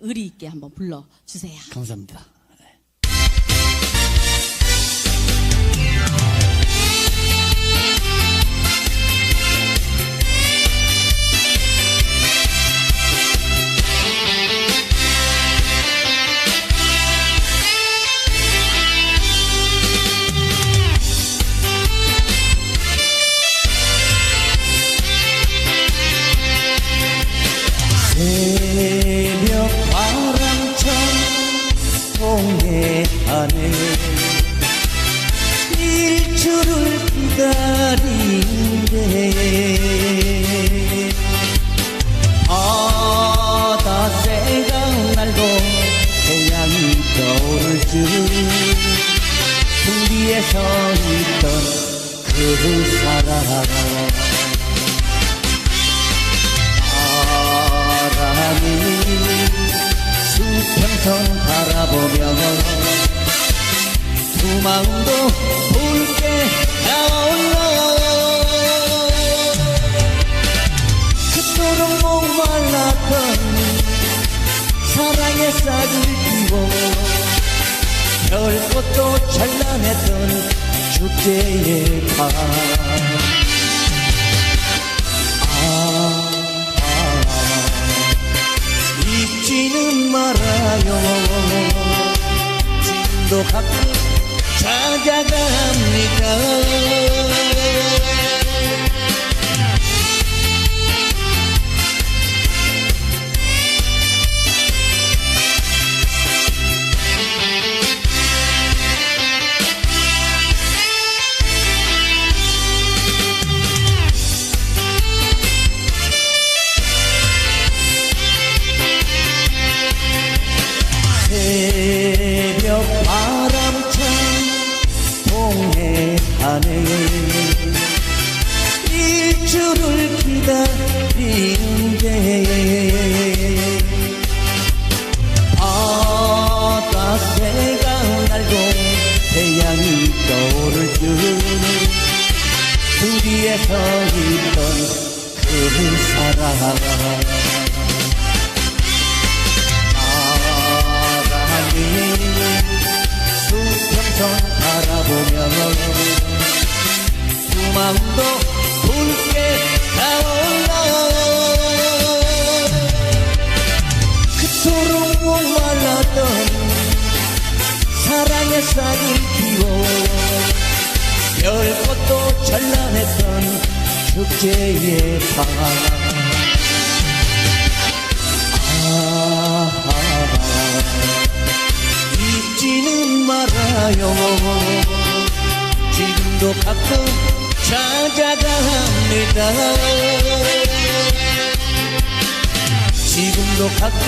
의리 있게 한번 불러주세요. 감사합니다. 동해안에 일주를 기다리는데 바다 새가 날고 태양이 떠오를 즈등 뒤에 서 있던 그 사람 마음도 붉게 타올라 그토록 목말랐던 사랑의 싹을 띄워 별꽃도 찬란했던 축제의 밤 잊지는 말아요. 지금도 가끔 찾아 동해안에 일주를 기다리는데 바다 새가 날고 태양이 떠오를 즈등 뒤에 서 있던 그 사람 사랑의 싹을 피워. 별꽃도 찬란했던 축제의 밤. 잊지는 말아요. 지금도 가끔 찾아갑니다. 지금도 가끔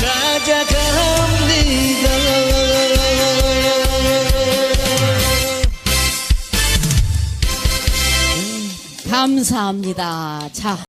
찾아갑니다 감사합니다. 자.